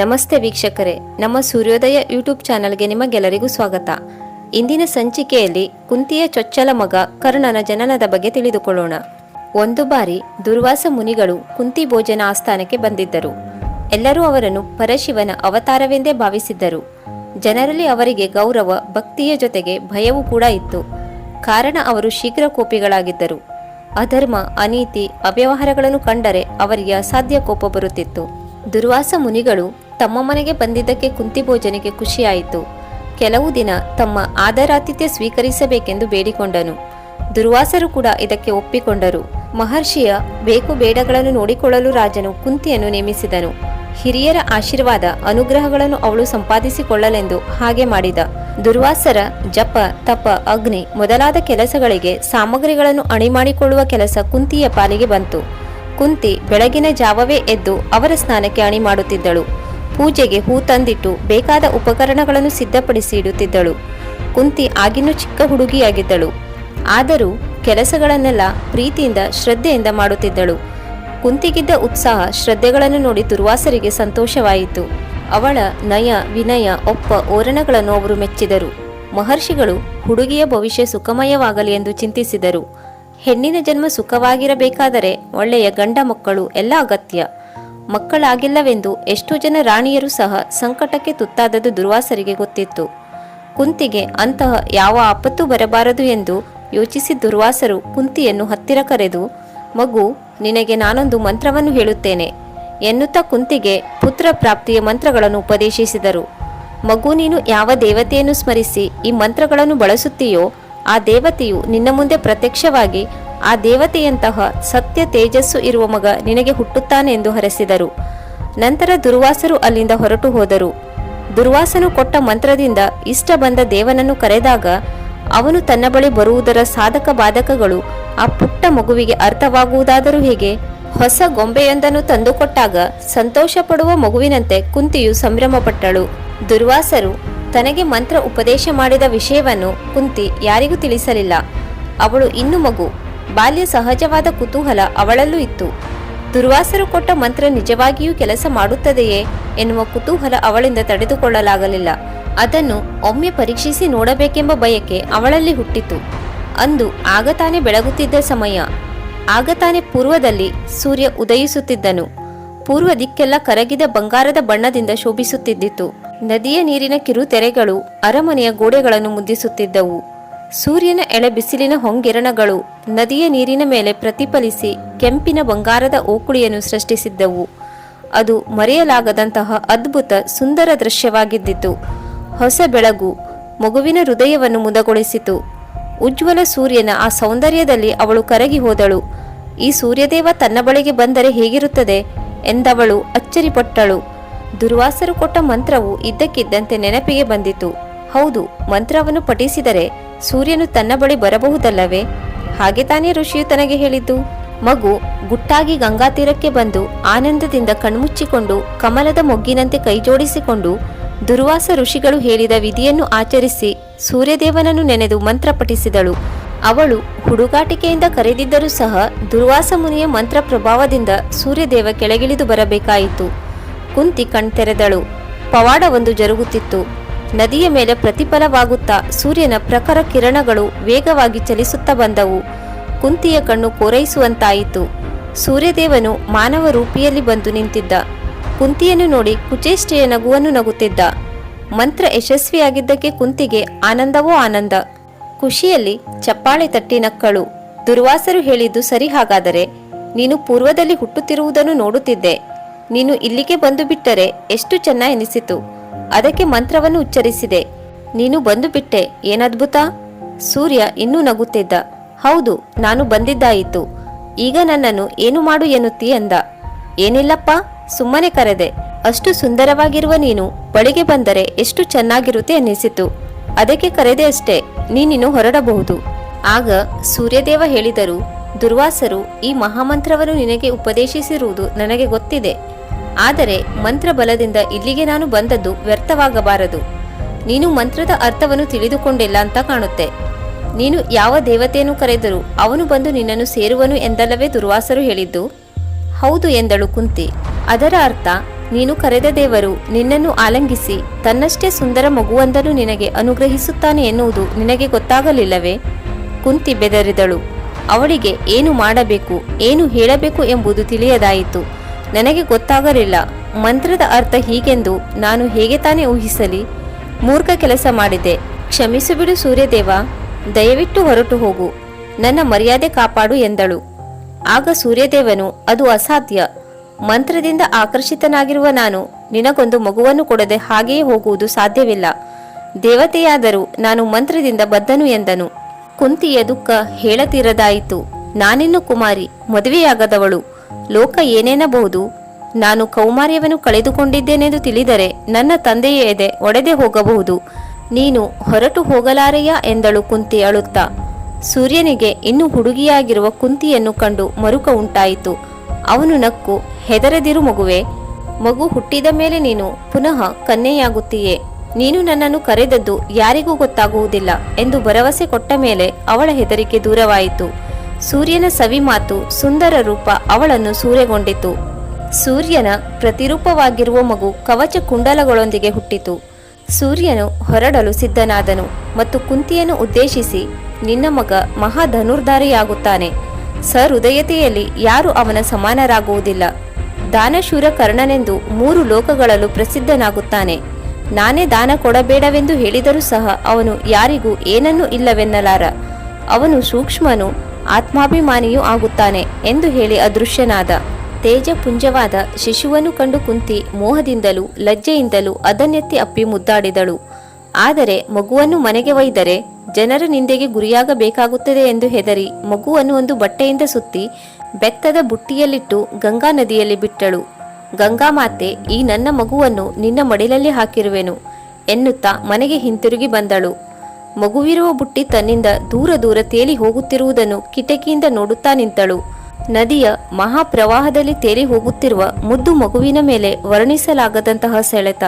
ನಮಸ್ತೆ ವೀಕ್ಷಕರೇ, ನಮ್ಮ ಸೂರ್ಯೋದಯ ಯೂಟ್ಯೂಬ್ ಚಾನೆಲ್ಗೆ ನಿಮಗೆಲ್ಲರಿಗೂ ಸ್ವಾಗತ. ಇಂದಿನ ಸಂಚಿಕೆಯಲ್ಲಿ ಕುಂತಿಯ ಚೊಚ್ಚಲ ಮಗ ಕರ್ಣನ ಜನನದ ಬಗ್ಗೆ ತಿಳಿದುಕೊಳ್ಳೋಣ. ಒಂದು ಬಾರಿ ದುರ್ವಾಸ ಮುನಿಗಳು ಕುಂತಿ ಭೋಜನ ಆಸ್ಥಾನಕ್ಕೆ ಬಂದಿದ್ದರು. ಎಲ್ಲರೂ ಅವರನ್ನು ಪರಶಿವನ ಅವತಾರವೆಂದೇ ಭಾವಿಸಿದ್ದರು. ಜನರಲ್ಲಿ ಅವರಿಗೆ ಗೌರವ, ಭಕ್ತಿಯ ಜೊತೆಗೆ ಭಯವೂ ಕೂಡ ಇತ್ತು. ಕಾರಣ ಅವರು ಶೀಘ್ರ ಕೋಪಿಗಳಾಗಿದ್ದರು. ಅಧರ್ಮ, ಅನೀತಿ, ಅವ್ಯವಹಾರಗಳನ್ನು ಕಂಡರೆ ಅವರಿಗೆ ಅಸಾಧ್ಯ ಕೋಪ ಬರುತ್ತಿತ್ತು. ದುರ್ವಾಸ ಮುನಿಗಳು ತಮ್ಮ ಮನೆಗೆ ಬಂದಿದ್ದಕ್ಕೆ ಕುಂತಿ ಭೋಜನಿಗೆ ಖುಷಿಯಾಯಿತು. ಕೆಲವು ದಿನ ತಮ್ಮ ಆದರಾತಿಥ್ಯ ಸ್ವೀಕರಿಸಬೇಕೆಂದು ಬೇಡಿಕೊಂಡನು. ದುರ್ವಾಸರು ಕೂಡ ಇದಕ್ಕೆ ಒಪ್ಪಿಕೊಂಡರು. ಮಹರ್ಷಿಯ ಬೇಕು ಬೇಡಗಳನ್ನು ನೋಡಿಕೊಳ್ಳಲು ರಾಜನು ಕುಂತಿಯನ್ನು ನೇಮಿಸಿದನು. ಹಿರಿಯರ ಆಶೀರ್ವಾದ ಅನುಗ್ರಹಗಳನ್ನು ಅವಳು ಸಂಪಾದಿಸಿಕೊಳ್ಳಲೆಂದು ಹಾಗೆ ಮಾಡಿದ. ದುರ್ವಾಸರ ಜಪ, ತಪ, ಅಗ್ನಿ ಮೊದಲಾದ ಕೆಲಸಗಳಿಗೆ ಸಾಮಗ್ರಿಗಳನ್ನು ಅಣಿಮಾಡಿಕೊಳ್ಳುವ ಕೆಲಸ ಕುಂತಿಯ ಪಾಲಿಗೆ ಬಂತು. ಕುಂತಿ ಬೆಳಗಿನ ಜಾವವೇ ಎದ್ದು ಅವರ ಸ್ನಾನಕ್ಕೆ ಅಣಿ ಮಾಡುತ್ತಿದ್ದಳು ಪೂಜೆಗೆ ಹೂ ತಂದಿಟ್ಟು ಬೇಕಾದ ಉಪಕರಣಗಳನ್ನು ಸಿದ್ಧಪಡಿಸಿ ಇಡುತ್ತಿದ್ದಳು. ಕುಂತಿ ಆಗಿನ್ನೂ ಚಿಕ್ಕ ಹುಡುಗಿಯಾಗಿದ್ದಳು. ಆದರೂ ಕೆಲಸಗಳನ್ನೆಲ್ಲ ಪ್ರೀತಿಯಿಂದ, ಶ್ರದ್ಧೆಯಿಂದ ಮಾಡುತ್ತಿದ್ದಳು. ಕುಂತಿಗಿದ್ದ ಉತ್ಸಾಹ ಶ್ರದ್ಧೆಗಳನ್ನು ನೋಡಿ ದುರ್ವಾಸರಿಗೆ ಸಂತೋಷವಾಯಿತು. ಅವಳ ನಯ, ವಿನಯ, ಒಪ್ಪ ಓರಣಗಳನ್ನು ಅವರು ಮೆಚ್ಚಿದರು. ಮಹರ್ಷಿಗಳು ಹುಡುಗಿಯ ಭವಿಷ್ಯ ಸುಖಮಯವಾಗಲಿ ಎಂದು ಚಿಂತಿಸಿದರು. ಹೆಣ್ಣಿನ ಜನ್ಮ ಸುಖವಾಗಿರಬೇಕಾದರೆ ಒಳ್ಳೆಯ ಗಂಡ ಮಕ್ಕಳು ಎಲ್ಲ ಅಗತ್ಯ. ಮಕ್ಕಳಾಗಿಲ್ಲವೆಂದು ಎಷ್ಟೋ ಜನ ರಾಣಿಯರು ಸಹ ಸಂಕಟಕ್ಕೆ ತುತ್ತಾದದ್ದು ದುರ್ವಾಸರಿಗೆ ಗೊತ್ತಿತ್ತು. ಕುಂತಿಗೆ ಅಂತಹ ಯಾವ ಆಪತ್ತು ಬರಬಾರದು ಎಂದು ಯೋಚಿಸಿ ದುರ್ವಾಸರು ಕುಂತಿಯನ್ನು ಹತ್ತಿರ ಕರೆದು, ಮಗು, ನಿನಗೆ ನಾನೊಂದು ಮಂತ್ರವನ್ನು ಹೇಳುತ್ತೇನೆ ಎನ್ನುತ್ತಾ ಕುಂತಿಗೆ ಪುತ್ರ ಪ್ರಾಪ್ತಿಯ ಮಂತ್ರಗಳನ್ನು ಉಪದೇಶಿಸಿದರು. ಮಗು, ನೀನು ಯಾವ ದೇವತೆಯನ್ನು ಸ್ಮರಿಸಿ ಈ ಮಂತ್ರಗಳನ್ನು ಬಳಸುತ್ತೀಯೋ, ಆ ದೇವತೆಯು ನಿನ್ನ ಮುಂದೆ ಪ್ರತ್ಯಕ್ಷವಾಗಿ ಆ ದೇವತೆಯಂತಹ ಸತ್ಯ ತೇಜಸ್ಸು ಇರುವ ಮಗ ನಿನಗೆ ಹುಟ್ಟುತ್ತಾನೆ ಎಂದು ಹರಸಿದರು. ನಂತರ ದುರ್ವಾಸರು ಅಲ್ಲಿಂದ ಹೊರಟು ಹೋದರು. ದುರ್ವಾಸನು ಕೊಟ್ಟ ಮಂತ್ರದಿಂದ ಇಷ್ಟ ಬಂದ ದೇವನನ್ನು ಕರೆದಾಗ ಅವನು ತನ್ನ ಬಳಿ ಬರುವುದರ ಸಾಧಕ ಬಾಧಕಗಳು ಆ ಪುಟ್ಟ ಮಗುವಿಗೆ ಅರ್ಥವಾಗುವುದಾದರೂ ಹೇಗೆ? ಹೊಸ ಗೊಂಬೆಯೊಂದನ್ನು ತಂದುಕೊಟ್ಟಾಗ ಸಂತೋಷ ಪಡುವ ಮಗುವಿನಂತೆ ಕುಂತಿಯು ಸಂಭ್ರಮಪಟ್ಟಳು. ದುರ್ವಾಸರು ತನಗೆ ಮಂತ್ರ ಉಪದೇಶ ಮಾಡಿದ ವಿಷಯವನ್ನು ಕುಂತಿ ಯಾರಿಗೂ ತಿಳಿಸಲಿಲ್ಲ. ಅವಳು ಇನ್ನು ಮಗು ಬಾಲ್ಯ ಸಹಜವಾದ ಕುತೂಹಲ ಅವಳಲ್ಲೂ ಇತ್ತು. ದುರ್ವಾಸರು ಕೊಟ್ಟ ಮಂತ್ರ ನಿಜವಾಗಿಯೂ ಕೆಲಸ ಮಾಡುತ್ತದೆಯೇ ಎನ್ನುವ ಕುತೂಹಲ ಅವಳಿಂದ ತಡೆದುಕೊಳ್ಳಲಾಗಲಿಲ್ಲ. ಅದನ್ನು ಒಮ್ಮೆ ಪರೀಕ್ಷಿಸಿ ನೋಡಬೇಕೆಂಬ ಬಯಕೆ ಅವಳಲ್ಲಿ ಹುಟ್ಟಿತು. ಅಂದು ಆಗ ತಾನೇ ಬೆಳಗುತ್ತಿದ್ದ ಸಮಯ. ಆಗ ತಾನೇ ಪೂರ್ವದಲ್ಲಿ ಸೂರ್ಯ ಉದಯಿಸುತ್ತಿದ್ದನು. ಪೂರ್ವ ದಿಕ್ಕೆಲ್ಲ ಕರಗಿದ ಬಂಗಾರದ ಬಣ್ಣದಿಂದ ಶೋಭಿಸುತ್ತಿದ್ದಿತು. ನದಿಯ ನೀರಿನ ಕಿರುತೆರೆಗಳು ಅರಮನೆಯ ಗೋಡೆಗಳನ್ನು ಮುದ್ದಿಸುತ್ತಿದ್ದವು ಸೂರ್ಯನ ಎಳೆ ಬಿಸಿಲಿನ ಹೊಂಗಿರಣಗಳು ನದಿಯ ನೀರಿನ ಮೇಲೆ ಪ್ರತಿಫಲಿಸಿ ಕೆಂಪಿನ ಬಂಗಾರದ ಓಕುಳಿಯನ್ನು ಸೃಷ್ಟಿಸಿದ್ದವು. ಅದು ಮರೆಯಲಾಗದಂತಹ ಅದ್ಭುತ ಸುಂದರ ದೃಶ್ಯವಾಗಿದ್ದಿತು. ಹೊಸ ಬೆಳಗು ಮಗುವಿನ ಹೃದಯವನ್ನು ಮುದಗೊಳಿಸಿತು. ಉಜ್ವಲ ಸೂರ್ಯನ ಆ ಸೌಂದರ್ಯದಲ್ಲಿ ಅವಳು ಕರಗಿ ಹೋದಳು. ಈ ಸೂರ್ಯದೇವ ತನ್ನ ಬಳಿಗೆ ಬಂದರೆ ಹೇಗಿರುತ್ತದೆ? ಎಂದವಳು ಅಚ್ಚರಿಪಟ್ಟಳು. ದುರ್ವಾಸರು ಕೊಟ್ಟ ಮಂತ್ರವು ಇದ್ದಕ್ಕಿದ್ದಂತೆ ನೆನಪಿಗೆ ಬಂದಿತು. ಹೌದು, ಮಂತ್ರವನ್ನು ಪಠಿಸಿದರೆ ಸೂರ್ಯನು ತನ್ನ ಬಳಿ ಬರಬಹುದಲ್ಲವೇ? ಹಾಗೆ ತಾನೇ ಋಷಿಯು ತನಗೆ ಹೇಳಿದ್ದು. ಮಗು ಗುಟ್ಟಾಗಿ ಗಂಗಾ ತೀರಕ್ಕೆ ಬಂದು ಆನಂದದಿಂದ ಕಣ್ಮುಚ್ಚಿಕೊಂಡು ಕಮಲದ ಮೊಗ್ಗಿನಂತೆ ಕೈಜೋಡಿಸಿಕೊಂಡು ದುರ್ವಾಸ ಋಷಿಗಳು ಹೇಳಿದ ವಿಧಿಯನ್ನು ಆಚರಿಸಿ ಸೂರ್ಯದೇವನನ್ನು ನೆನೆದು ಮಂತ್ರ ಪಠಿಸಿದಳು. ಅವಳು ಹುಡುಗಾಟಿಕೆಯಿಂದ ಕರೆದಿದ್ದರೂ ಸಹ ದುರ್ವಾಸ ಮುನಿಯ ಮಂತ್ರ ಪ್ರಭಾವದಿಂದ ಸೂರ್ಯದೇವ ಕೆಳಗಿಳಿದು ಬರಬೇಕಾಯಿತು. ಕುಂತಿ ಕಣ್ತೆರೆದಳು. ಪವಾಡವೊಂದು ಜರುಗುತ್ತಿತ್ತು. ನದಿಯ ಮೇಲೆ ಪ್ರತಿಫಲವಾಗುತ್ತಾ ಸೂರ್ಯನ ಪ್ರಖರ ಕಿರಣಗಳು ವೇಗವಾಗಿ ಚಲಿಸುತ್ತಾ ಬಂದವು. ಕುಂತಿಯ ಕಣ್ಣು ಕೋರೈಸುವಂತಾಯಿತು. ಸೂರ್ಯದೇವನು ಮಾನವ ರೂಪಿಯಲ್ಲಿ ಬಂದು ನಿಂತಿದ್ದ. ಕುಂತಿಯನ್ನು ನೋಡಿ ಕುಚೇಷ್ಟೆಯ ನಗುವನ್ನು ನಗುತ್ತಿದ್ದ. ಮಂತ್ರ ಯಶಸ್ವಿಯಾಗಿದ್ದಕ್ಕೆ ಕುಂತಿಗೆ ಆನಂದವೋ ಆನಂದ. ಖುಷಿಯಲ್ಲಿ ಚಪ್ಪಾಳೆ ತಟ್ಟಿ ನಕ್ಕಳು. ದುರ್ವಾಸರು ಹೇಳಿದ್ದು ಸರಿ ಹಾಗಾದರೆ ನೀನು ಪೂರ್ವದಲ್ಲಿ ಹುಟ್ಟುತ್ತಿರುವುದನ್ನು ನೋಡುತ್ತಿದ್ದೆ. ನೀನು ಇಲ್ಲಿಗೆ ಬಂದು ಬಿಟ್ಟರೆ ಎಷ್ಟು ಚೆನ್ನ ಎನಿಸಿತು. ಅದಕ್ಕೆ ಮಂತ್ರವನ್ನು ಉಚ್ಚರಿಸಿದೆ. ನೀನು ಬಂದು ಬಿಟ್ಟೆ, ಏನದ್ಭುತ? ಸೂರ್ಯ ಇನ್ನೂ ನಗುತ್ತಿದ್ದ. ಹೌದು, ನಾನು ಬಂದಿದ್ದಾಯಿತು. ಈಗ ನನ್ನನ್ನು ಏನು ಮಾಡು ಎನ್ನುತ್ತೀ ಅಂದ. ಏನಿಲ್ಲಪ್ಪ, ಸುಮ್ಮನೆ ಕರೆದೆ. ಅಷ್ಟು ಸುಂದರವಾಗಿರುವ ನೀನು ಬಳಿಗೆ ಬಂದರೆ ಎಷ್ಟು ಚೆನ್ನಾಗಿರುತ್ತೆ ಅನ್ನಿಸಿತು. ಅದಕ್ಕೆ ಕರೆದೆ ಅಷ್ಟೇ, ನೀನಿನ್ನು ಹೊರಡಬಹುದು. ಆಗ ಸೂರ್ಯದೇವ ಹೇಳಿದರು, ದುರ್ವಾಸರು ಈ ಮಹಾಮಂತ್ರವನ್ನು ನಿನಗೆ ಉಪದೇಶಿಸಿರುವುದು ನನಗೆ ಗೊತ್ತಿದೆ. ಆದರೆ ಮಂತ್ರ ಬಲದಿಂದ ಇಲ್ಲಿಗೆ ನಾನು ಬಂದದ್ದು ವ್ಯರ್ಥವಾಗಬಾರದು. ನೀನು ಮಂತ್ರದ ಅರ್ಥವನ್ನು ತಿಳಿದುಕೊಂಡಿಲ್ಲ ಅಂತ ಕಾಣುತ್ತೆ. ನೀನು ಯಾವ ದೇವತೆಯನ್ನು ಕರೆದರೂ ಅವನು ಬಂದು ನಿನ್ನನ್ನು ಸೇರುವನು ಎಂದಲ್ಲವೇ ದುರ್ವಾಸರು ಹೇಳಿದ್ದು? ಹೌದು ಎಂದಳು ಕುಂತಿ. ಅದರ ಅರ್ಥ, ನೀನು ಕರೆದ ದೇವರು ನಿನ್ನನ್ನು ಆಲಂಗಿಸಿ ತನ್ನಷ್ಟೇ ಸುಂದರ ಮಗುವೊಂದನ್ನು ನಿನಗೆ ಅನುಗ್ರಹಿಸುತ್ತಾನೆ ಎನ್ನುವುದು ನಿನಗೆ ಗೊತ್ತಾಗಲಿಲ್ಲವೇ? ಕುಂತಿ ಬೆದರಿದಳು. ಅವಳಿಗೆ ಏನು ಮಾಡಬೇಕು, ಏನು ಹೇಳಬೇಕು ಎಂಬುದು ತಿಳಿಯದಾಯಿತು. ನನಗೆ ಗೊತ್ತಾಗಲಿಲ್ಲ. ಮಂತ್ರದ ಅರ್ಥ ಹೀಗೆಂದು ನಾನು ಹೇಗೆ ತಾನೇ ಊಹಿಸಲಿ? ಮೂರ್ಖ ಕೆಲಸ ಮಾಡಿದೆ ಕ್ಷಮಿಸಿಬಿಡು ಸೂರ್ಯದೇವ. ದಯವಿಟ್ಟು ಹೊರಟು ಹೋಗು. ನನ್ನ ಮರ್ಯಾದೆ ಕಾಪಾಡು ಎಂದಳು. ಆಗ ಸೂರ್ಯದೇವನು, ಅದು ಅಸಾಧ್ಯ. ಮಂತ್ರದಿಂದ ಆಕರ್ಷಿತನಾಗಿರುವ ನಾನು ನಿನಗೊಂದು ಮಗುವನ್ನು ಕೊಡದೆ ಹಾಗೆಯೇ ಹೋಗುವುದು ಸಾಧ್ಯವಿಲ್ಲ. ದೇವತೆಯಾದರೂ ನಾನು ಮಂತ್ರದಿಂದ ಬದ್ದನು ಎಂದನು. ಕುಂತಿಯ ದುಃಖ ಹೇಳತೀರದಾಯಿತು. ನಾನಿನ್ನು ಕುಮಾರಿ, ಮದುವೆಯಾಗದವಳು. ಲೋಕ ಏನೇನಬಹುದು? ನಾನು ಕೌಮಾರ್ಯವನ್ನು ಕಳೆದುಕೊಂಡಿದ್ದೇನೆಂದು ತಿಳಿದರೆ ನನ್ನ ತಂದೆಯೇ ಎದೆ ಒಡೆದೆ ಹೋಗಬಹುದು. ನೀನು ಹೊರಟು ಹೋಗಲಾರೆಯ ಎಂದಳು ಕುಂತಿ ಅಳುತ್ತಾ. ಸೂರ್ಯನಿಗೆ ಇನ್ನು ಹುಡುಗಿಯಾಗಿರುವ ಕುಂತಿಯನ್ನು ಕಂಡು ಮರುಕ ಉಂಟಾಯಿತು. ಅವನು ನಕ್ಕು, ಹೆದರದಿರು ಮಗುವೆ, ಮಗು ಹುಟ್ಟಿದ ಮೇಲೆ ನೀನು ಪುನಃ ಕನ್ಯೆಯಾಗುತ್ತೀಯೇ. ನೀನು ನನ್ನನ್ನು ಕರೆದದ್ದು ಯಾರಿಗೂ ಗೊತ್ತಾಗುವುದಿಲ್ಲ ಎಂದು ಭರವಸೆ ಕೊಟ್ಟ ಮೇಲೆ ಅವಳ ಹೆದರಿಕೆ ದೂರವಾಯಿತು. ಸೂರ್ಯನ ಸವಿ ಮಾತು ಸುಂದರ ರೂಪ ಅವಳನ್ನು ಸೂರೆಗೊಂಡಿತು. ಸೂರ್ಯನ ಪ್ರತಿರೂಪವಾಗಿರುವ ಮಗು ಕವಚ ಕುಂಡಲಗಳೊಂದಿಗೆ ಹುಟ್ಟಿತು. ಸೂರ್ಯನು ಹೊರಡಲು ಸಿದ್ಧನಾದನು ಮತ್ತು ಕುಂತಿಯನ್ನು ಉದ್ದೇಶಿಸಿ, ನಿನ್ನ ಮಗ ಮಹಾಧನುರ್ಧಾರಿಯಾಗುತ್ತಾನೆ. ಸಹೃದಯತೆಯಲ್ಲಿ ಯಾರು ಅವನ ಸಮಾನರಾಗುವುದಿಲ್ಲ. ದಾನಶೂರ ಕರ್ಣನೆಂದು ಮೂರು ಲೋಕಗಳಲ್ಲೂ ಪ್ರಸಿದ್ಧನಾಗುತ್ತಾನೆ. ನಾನೇ ದಾನ ಕೊಡಬೇಡವೆಂದು ಹೇಳಿದರೂ ಸಹ ಅವನು ಯಾರಿಗೂ ಏನನ್ನೂ ಇಲ್ಲವೆನ್ನಲಾರ. ಅವನು ಸೂಕ್ಷ್ಮನು ಆತ್ಮಾಭಿಮಾನಿಯೂ ಆಗುತ್ತಾನೆ ಎಂದು ಹೇಳಿ ಅದೃಶ್ಯನಾದ. ತೇಜಪುಂಜವಾದ ಶಿಶುವನ್ನು ಕಂಡು ಕುಂತಿ ಮೋಹದಿಂದಲೂ ಲಜ್ಜೆಯಿಂದಲೂ ಅದನ್ನೆತ್ತಿ ಅಪ್ಪಿ ಮುದ್ದಾಡಿದಳು. ಆದರೆ ಮಗುವನ್ನು ಮನೆಗೆ ಒಯ್ದರೆ ಜನರ ನಿಂದೆಗೆ ಗುರಿಯಾಗಬೇಕಾಗುತ್ತದೆ ಎಂದು ಹೆದರಿ ಮಗುವನ್ನು ಒಂದು ಬಟ್ಟೆಯಿಂದ ಸುತ್ತಿ ಬೆತ್ತದ ಬುಟ್ಟಿಯಲ್ಲಿಟ್ಟು ಗಂಗಾ ನದಿಯಲ್ಲಿ ಬಿಟ್ಟಳು. ಗಂಗಾ ಮಾತೆ, ಈ ನನ್ನ ಮಗುವನ್ನು ನಿನ್ನ ಮಡಿಲಲ್ಲಿ ಹಾಕಿರುವೆನು ಎನ್ನುತ್ತಾ ಮನೆಗೆ ಹಿಂತಿರುಗಿ ಬಂದಳು. ಮಗುವಿರುವ ಬುಟ್ಟಿ ತನ್ನಿಂದ ದೂರ ದೂರ ತೇಲಿ ಹೋಗುತ್ತಿರುವುದನ್ನು ಕಿಟಕಿಯಿಂದ ನೋಡುತ್ತಾ ನಿಂತಳು. ನದಿಯ ಮಹಾಪ್ರವಾಹದಲ್ಲಿ ತೇಲಿ ಹೋಗುತ್ತಿರುವ ಮುದ್ದು ಮಗುವಿನ ಮೇಲೆ ವರ್ಣಿಸಲಾಗದಂತಹ ಸೆಳೆತ.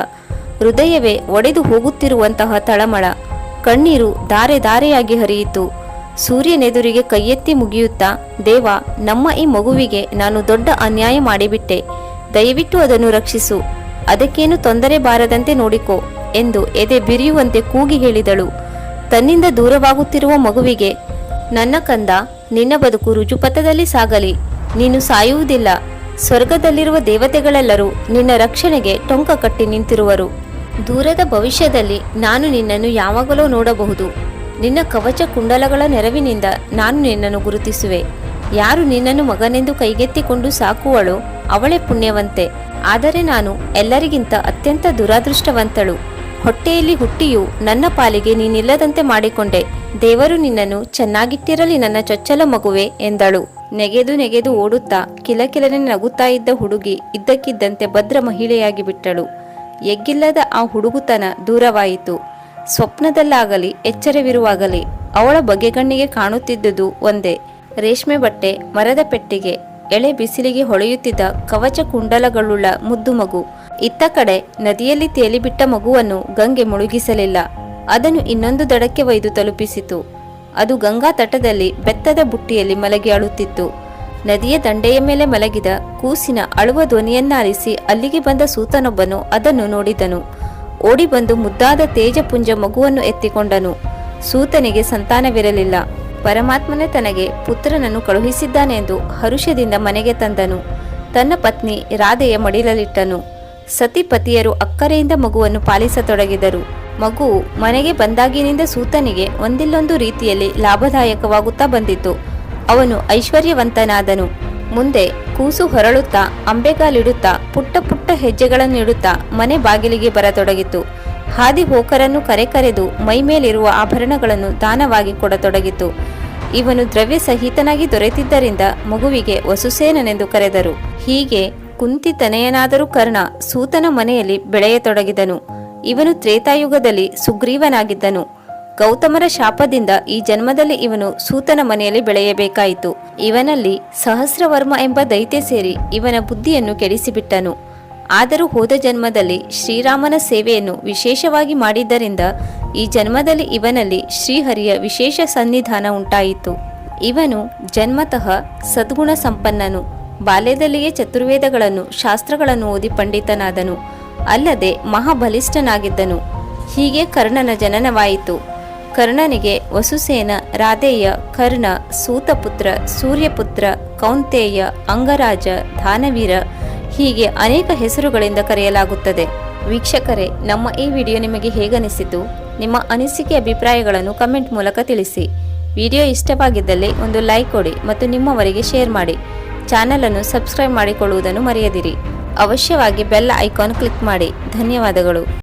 ಹೃದಯವೇ ಒಡೆದು ಹೋಗುತ್ತಿರುವಂತಹ ತಳಮಳ. ಕಣ್ಣೀರು ಧಾರೆ ಧಾರೆಯಾಗಿ ಹರಿಯಿತು. ಸೂರ್ಯನೆದುರಿಗೆ ಕೈಯೆತ್ತಿ ಮುಗಿಯುತ್ತಾ, ದೇವ, ನಮ್ಮ ಈ ಮಗುವಿಗೆ ನಾನು ದೊಡ್ಡ ಅನ್ಯಾಯ ಮಾಡಿಬಿಟ್ಟೆ. ದಯವಿಟ್ಟು ಅದನ್ನು ರಕ್ಷಿಸು. ಅದಕ್ಕೇನು ತೊಂದರೆ ಬಾರದಂತೆ ನೋಡಿಕೋ ಎಂದು ಎದೆ ಬಿರಿಯುವಂತೆ ಕೂಗಿ ಹೇಳಿದಳು. ತನ್ನಿಂದ ದೂರವಾಗುತ್ತಿರುವ ಮಗುವಿಗೆ, ನನ್ನ ಕಂದ, ನಿನ್ನ ಬದುಕು ರುಜುಪಥದಲ್ಲಿ ಸಾಗಲಿ. ನೀನು ಸಾಯುವುದಿಲ್ಲ. ಸ್ವರ್ಗದಲ್ಲಿರುವ ದೇವತೆಗಳೆಲ್ಲರೂ ನಿನ್ನ ರಕ್ಷಣೆಗೆ ಟೊಂಕ ಕಟ್ಟಿ ನಿಂತಿರುವರು. ದೂರದ ಭವಿಷ್ಯದಲ್ಲಿ ನಾನು ನಿನ್ನನ್ನು ಯಾವಾಗಲೂ ನೋಡಬಹುದು. ನಿನ್ನ ಕವಚ ಕುಂಡಲಗಳ ನೆರವಿನಿಂದ ನಾನು ನಿನ್ನನ್ನು ಗುರುತಿಸುವೆ. ಯಾರು ನಿನ್ನನ್ನು ಮಗನೆಂದು ಕೈಗೆತ್ತಿಕೊಂಡು ಸಾಕುವಳೋ ಅವಳೇ ಪುಣ್ಯವಂತೆ. ಆದರೆ ನಾನು ಎಲ್ಲರಿಗಿಂತ ಅತ್ಯಂತ ದುರಾದೃಷ್ಟವಂತಳು. ಹೊಟ್ಟೆಯಲ್ಲಿ ಹುಟ್ಟಿಯು ನನ್ನ ಪಾಲಿಗೆ ನೀನಿಲ್ಲದಂತೆ ಮಾಡಿಕೊಂಡೆ. ದೇವರು ನಿನ್ನನ್ನು ಚೆನ್ನಾಗಿಟ್ಟಿರಲಿ ನನ್ನ ಚೊಚ್ಚಲ ಮಗುವೆ ಎಂದಳು. ನೆಗೆದು ನೆಗೆದು ಓಡುತ್ತಾ ಕಿಲಕಿಲನೆ ನಗುತ್ತಾ ಇದ್ದ ಹುಡುಗಿ ಇದ್ದಕ್ಕಿದ್ದಂತೆ ಭದ್ರ ಮಹಿಳೆಯಾಗಿ ಬಿಟ್ಟಳು ಎಗ್ಗಿಲ್ಲದ ಆ ಹುಡುಗುತನ ದೂರವಾಯಿತು. ಸ್ವಪ್ನದಲ್ಲಾಗಲಿ ಎಚ್ಚರವಿರುವಾಗಲಿ ಅವಳ ಬಗೆಗಣ್ಣಿಗೆ ಕಾಣುತ್ತಿದ್ದುದು ಒಂದೇ. ರೇಷ್ಮೆ ಬಟ್ಟೆ, ಮರದ ಪೆಟ್ಟಿಗೆ, ಎಳೆ ಬಿಸಿಲಿಗೆ ಹೊಳೆಯುತ್ತಿದ್ದ ಕವಚ ಕುಂಡಲಗಳುಳ್ಳ ಮುದ್ದು ಮಗು. ಇತ್ತ ಕಡೆ ನದಿಯಲ್ಲಿ ತೇಲಿಬಿಟ್ಟ ಮಗುವನ್ನು ಗಂಗೆ ಮುಳುಗಿಸಲಿಲ್ಲ. ಅದನ್ನು ಇನ್ನೊಂದು ದಡಕ್ಕೆ ಒಯ್ದು ತಲುಪಿಸಿತು. ಅದು ಗಂಗಾ ತಟದಲ್ಲಿ ಬೆತ್ತದ ಬುಟ್ಟಿಯಲ್ಲಿ ಮಲಗಿ ಅಳುತ್ತಿತ್ತು. ನದಿಯ ದಂಡೆಯ ಮೇಲೆ ಮಲಗಿದ ಕೂಸಿನ ಅಳುವ ಧ್ವನಿಯನ್ನಾರಿಸಿ ಅಲ್ಲಿಗೆ ಬಂದ ಸೂತನೊಬ್ಬನು ಅದನ್ನು ನೋಡಿದನು. ಓಡಿ ಬಂದು ಮುದ್ದಾದ ತೇಜಪುಂಜ ಮಗುವನ್ನು ಎತ್ತಿಕೊಂಡನು. ಸೂತನಿಗೆ ಸಂತಾನವಿರಲಿಲ್ಲ. ಪರಮಾತ್ಮನೇ ತನಗೆ ಪುತ್ರನನ್ನು ಕಳುಹಿಸಿದ್ದಾನೆಂದು ಹರುಷದಿಂದ ಮನೆಗೆ ತಂದನು. ತನ್ನ ಪತ್ನಿ ರಾಧೆಯ ಮಡಿಲಲ್ಲಿಟ್ಟನು. ಸತಿಪತಿಯರು ಅಕ್ಕರೆಯಿಂದ ಮಗುವನ್ನು ಪಾಲಿಸತೊಡಗಿದರು. ಮಗು ಮನೆಗೆ ಬಂದಾಗಿನಿಂದ ಸೂತನಿಗೆ ಒಂದಿಲ್ಲೊಂದು ರೀತಿಯಲ್ಲಿ ಲಾಭದಾಯಕವಾಗುತ್ತಾ ಬಂದಿತು. ಅವನು ಐಶ್ವರ್ಯವಂತನಾದನು. ಮುಂದೆ ಕೂಸು ಹೊರಳುತ್ತಾ, ಅಂಬೆಗಾಲಿಡುತ್ತಾ, ಪುಟ್ಟ ಪುಟ್ಟ ಹೆಜ್ಜೆಗಳನ್ನಿಡುತ್ತಾ ಮನೆ ಬಾಗಿಲಿಗೆ ಬರತೊಡಗಿತು. ಹಾದಿ ಹೋಕರನ್ನು ಕರೆ ಕರೆದು ಮೈಮೇಲಿರುವ ಆಭರಣಗಳನ್ನು ದಾನವಾಗಿ ಕೊಡತೊಡಗಿತು. ಇವನು ದ್ರವ್ಯ ಸಹಿತನಾಗಿ ದೊರೆತಿದ್ದರಿಂದ ಮಗುವಿಗೆ ವಸುಸೇನನೆಂದು ಕರೆದರು. ಹೀಗೆ ಕುಂತಿ ತನೆಯನಾದರೂ ಕರ್ಣ ಸೂತನ ಮನೆಯಲ್ಲಿ ಬೆಳೆಯತೊಡಗಿದನು. ಇವನು ತ್ರೇತಾಯುಗದಲ್ಲಿ ಸುಗ್ರೀವನಾಗಿದ್ದನು. ಗೌತಮರ ಶಾಪದಿಂದ ಈ ಜನ್ಮದಲ್ಲಿ ಇವನು ಸೂತನ ಮನೆಯಲ್ಲಿ ಬೆಳೆಯಬೇಕಾಯಿತು. ಇವನಲ್ಲಿ ಸಹಸ್ರವರ್ಮ ಎಂಬ ದೈತ್ಯ ಸೇರಿ ಇವನ ಬುದ್ಧಿಯನ್ನು ಕೆಡಿಸಿಬಿಟ್ಟನು. ಆದರೂ ಹೋದ ಜನ್ಮದಲ್ಲಿ ಶ್ರೀರಾಮನ ಸೇವೆಯನ್ನು ವಿಶೇಷವಾಗಿ ಮಾಡಿದ್ದರಿಂದ ಈ ಜನ್ಮದಲ್ಲಿ ಇವನಲ್ಲಿ ಶ್ರೀಹರಿಯ ವಿಶೇಷ ಸನ್ನಿಧಾನ ಉಂಟಾಯಿತು. ಇವನು ಜನ್ಮತಃ ಸದ್ಗುಣ ಸಂಪನ್ನನು. ಬಾಲ್ಯದಲ್ಲಿಯೇ ಚತುರ್ವೇದಗಳನ್ನು, ಶಾಸ್ತ್ರಗಳನ್ನು ಓದಿ ಪಂಡಿತನಾದನು. ಅಲ್ಲದೆ ಮಹಾಬಲಿಷ್ಠನಾಗಿದ್ದನು. ಹೀಗೆ ಕರ್ಣನ ಜನನವಾಯಿತು. ಕರ್ಣನಿಗೆ ವಸುಸೇನ, ರಾಧೇಯ, ಕರ್ಣ, ಸೂತಪುತ್ರ, ಸೂರ್ಯಪುತ್ರ, ಕೌಂತೇಯ, ಅಂಗರಾಜ, ಧಾನವೀರ ಹೀಗೆ ಅನೇಕ ಹೆಸರುಗಳಿಂದ ಕರೆಯಲಾಗುತ್ತದೆ. ವೀಕ್ಷಕರೇ, ನಮ್ಮ ಈ ವಿಡಿಯೋ ನಿಮಗೆ ಹೇಗನಿಸಿತು? ನಿಮ್ಮ ಅನಿಸಿಕೆ ಅಭಿಪ್ರಾಯಗಳನ್ನು ಕಮೆಂಟ್ ಮೂಲಕ ತಿಳಿಸಿ. ವಿಡಿಯೋ ಇಷ್ಟವಾಗಿದ್ದಲ್ಲಿ ಒಂದು ಲೈಕ್ ಕೊಡಿ ಮತ್ತು ನಿಮ್ಮವರಿಗೆ ಶೇರ್ ಮಾಡಿ. ಚಾನಲನ್ನು ಸಬ್ಸ್ಕ್ರೈಬ್ ಮಾಡಿಕೊಳ್ಳುವುದನ್ನು ಮರೆಯದಿರಿ. ಅವಶ್ಯವಾಗಿ ಬೆಲ್ ಐಕಾನ್ ಕ್ಲಿಕ್ ಮಾಡಿ. ಧನ್ಯವಾದಗಳು.